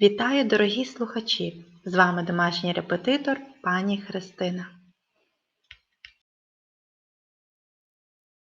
Вітаю, дорогі слухачі! З вами домашній репетитор пані Христина.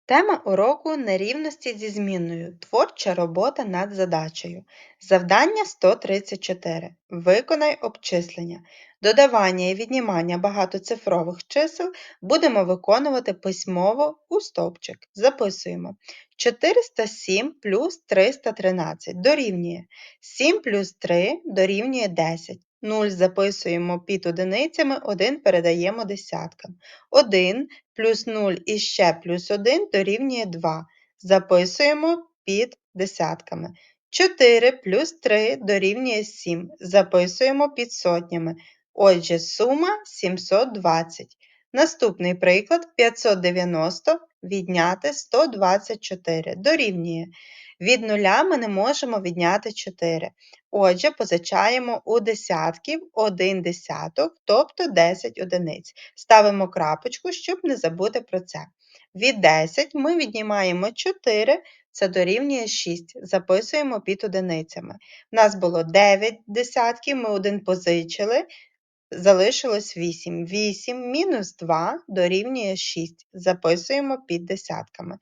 Тема уроку нерівності зі змінною. Творча робота над задачею. Завдання 134. Виконай обчислення. Додавання і віднімання багатоцифрових чисел будемо виконувати письмово у стовпчик. Записуємо. 407 плюс 313 дорівнює 7 плюс 3 дорівнює 10. 0 записуємо під одиницями, 1 передаємо десяткам. 1 плюс 0 і ще плюс 1 дорівнює 2. Записуємо під десятками. 4 плюс 3 дорівнює 7. Записуємо під сотнями. Отже, сума 720. Наступний приклад 590 відняти 124 дорівнює. Від нуля ми не можемо відняти 4. Отже, позичаємо у десятків 1 десяток, тобто 10 одиниць. Ставимо крапочку, щоб не забути про це. Від 10 ми віднімаємо 4, це дорівнює 6. Записуємо під одиницями. У нас було 9 десятків, ми один позичили, залишилось 8. 8 мінус 2 дорівнює 6. Записуємо під десятками.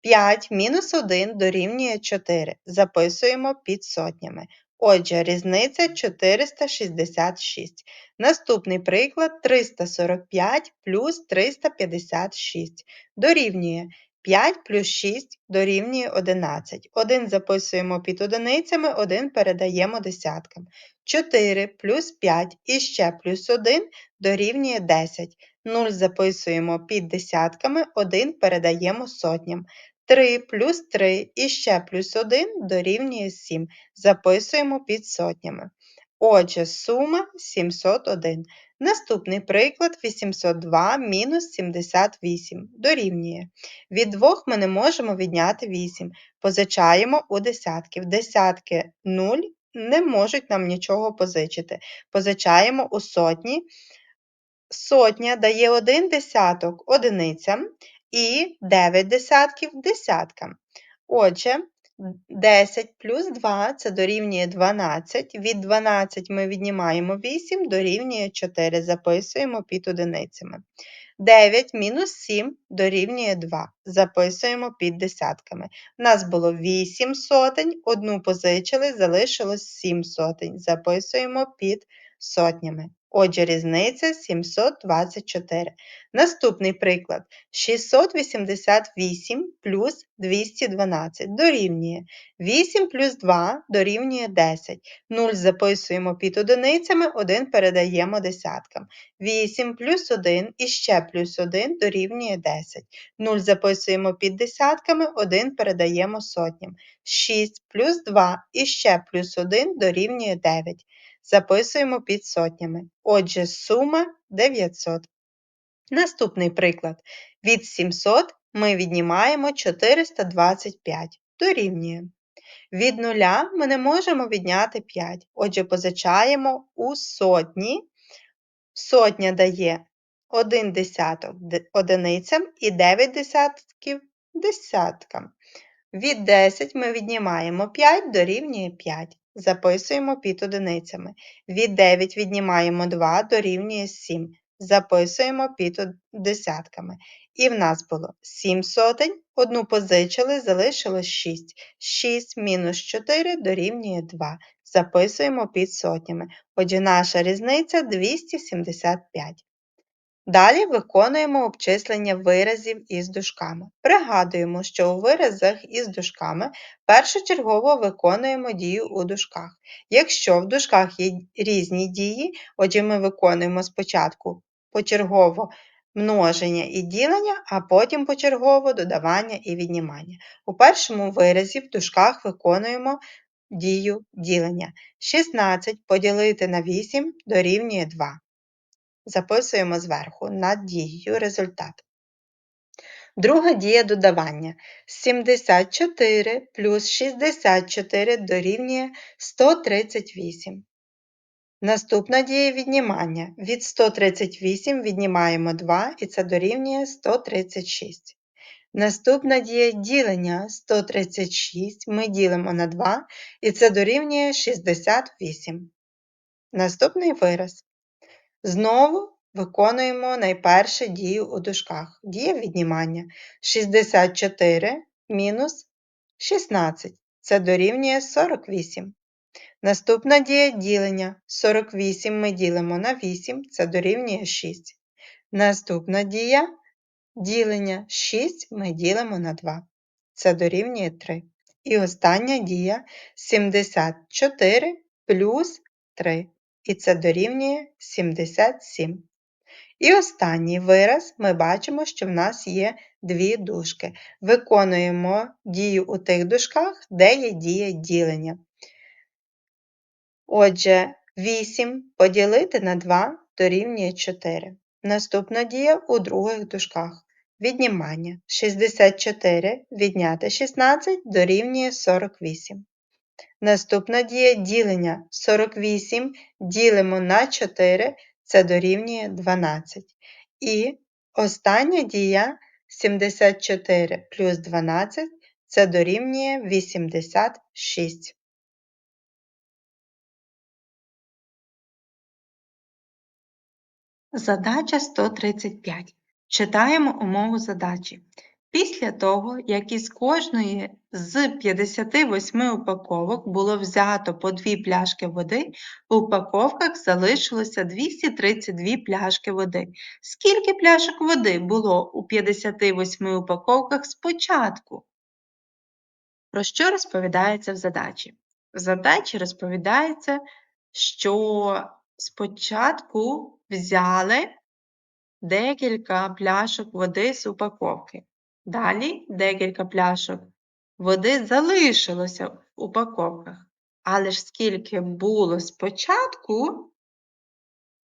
5 мінус 1 дорівнює 4. Записуємо під сотнями. Отже, різниця 466. Наступний приклад 345 плюс 356 дорівнює 5 плюс 6 дорівнює 11. 1 записуємо під одиницями, 1 передаємо десяткам. 4 плюс 5 і ще плюс 1 дорівнює 10. 0 записуємо під десятками, 1 передаємо сотням. 3 плюс 3 і ще плюс 1 дорівнює 7. Записуємо під сотнями. Отже, сума 701. Наступний приклад 802 мінус 78 дорівнює. Від двох ми не можемо відняти 8. Позичаємо у десятків. Десятки 0 не можуть нам нічого позичити. Позичаємо у сотні. Сотня дає 1 десяток одиницям і 9 десятків десяткам. Отже, 10 плюс 2 це дорівнює 12. Від 12 ми віднімаємо 8, дорівнює 4. Записуємо під одиницями. 9 мінус 7 дорівнює 2. Записуємо під десятками. У нас було 8 сотень, одну позичили, залишилось 7 сотень. Записуємо під сотнями. Отже, різниця 724. Наступний приклад 688 плюс 212 дорівнює 8 плюс 2 дорівнює 10. 0 записуємо під одиницями, 1 передаємо десяткам. 8 плюс 1 і ще плюс 1 дорівнює 10. 0 записуємо під десятками, 1 передаємо сотням. 6 плюс 2 і ще плюс 1 дорівнює 9 записуємо під сотнями. Отже, сума 900. Наступний приклад. Від 700 ми віднімаємо 425 дорівнює. Від нуля ми не можемо відняти 5. Отже, позичаємо у сотні. Сотня дає 1 десяток одиницям і 9 десятків десяткам. Від 10 ми віднімаємо 5 дорівнює 5. Записуємо під одиницями. Від 9 віднімаємо 2 дорівнює 7. Записуємо під десятками. І в нас було 7 сотень, одну позичили, залишилось 6. 6 мінус 4 дорівнює 2. Записуємо під сотнями. Отже, наша різниця 275. Далі виконуємо обчислення виразів із дужками. Пригадуємо, що у виразах із дужками першочергово виконуємо дію у дужках. Якщо в дужках є різні дії, отже ми виконуємо спочатку почергово множення і ділення, а потім почергово додавання і віднімання. У першому виразі в дужках виконуємо дію ділення. 16 поділити на 8 дорівнює 2. Записуємо зверху над дією результат. Друга дія додавання. 74 плюс 64 дорівнює 138. Наступна дія віднімання. Від 138 віднімаємо 2 і це дорівнює 136. Наступна дія ділення 136 ми ділимо на 2, і це дорівнює 68. Наступний вираз. Знову виконуємо найпершу дію у дужках. Дія віднімання 64 мінус 16. Це дорівнює 48. Наступна дія ділення 48 ми ділимо на 8, це дорівнює 6. Наступна дія ділення 6 ми ділимо на 2, це дорівнює 3. І остання дія 74 плюс 3, і це дорівнює 77. І останній вираз ми бачимо, що в нас є дві дужки. Виконуємо дію у тих дужках, де є дія ділення. Отже, 8 поділити на 2 дорівнює 4. Наступна дія у других дужках. Віднімання 64 відняти 16 дорівнює 48. Наступна дія ділення 48 ділимо на 4, це дорівнює 12. І остання дія 74 плюс 12 це дорівнює 86. Задача 135. Читаємо умову задачі. Після того, як із кожної з 58 упаковок було взято по 2 пляшки води, у упаковках залишилося 232 пляшки води. Скільки пляшок води було у 58 упаковках спочатку? Про що розповідається в задачі? В задачі розповідається, що спочатку взяли декілька пляшок води з упаковки. Далі декілька пляшок води залишилося в упаковках. Але ж скільки було спочатку в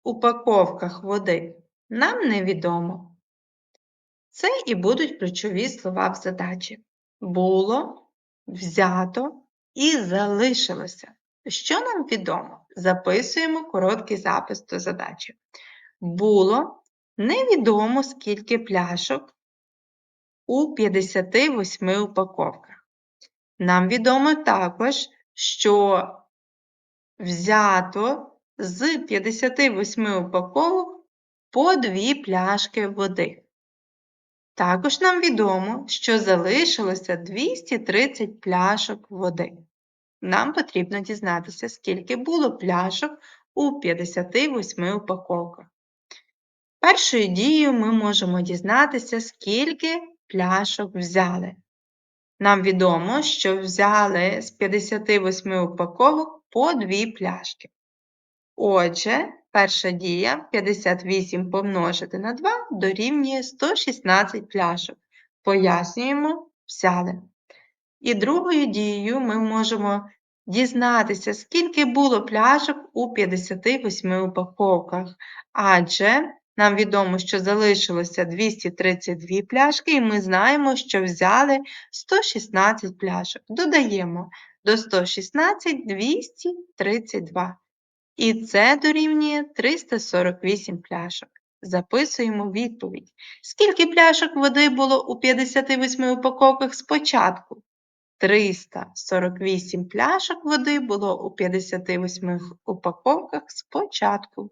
упаковках води, нам невідомо. Це і будуть ключові слова в задачі. Було, взято і залишилося. Що нам відомо? Записуємо короткий запис до задачі. Було невідомо скільки пляшок у 58 упаковках. Нам відомо також, що взято з 58 упаковок по 2 пляшки води. Також нам відомо, що залишилося 230 пляшок води. Нам потрібно дізнатися, скільки було пляшок у 58 упаковках. Першою дією ми можемо дізнатися, скільки пляшок взяли. Нам відомо, що взяли з 58 упаковок по 2 пляшки. Отже, перша дія 58 помножити на 2 дорівнює 116 пляшок. Пояснюємо, взяли. І другою дією ми можемо дізнатися, скільки було пляшок у 58 упаковках. Адже нам відомо, що залишилося 232 пляшки, і ми знаємо, що взяли 116 пляшок. Додаємо до 116 232. І це дорівнює 348 пляшок. Записуємо відповідь. Скільки пляшок води було у 58 упаковках спочатку? 348 пляшок води було у 58 упаковках спочатку.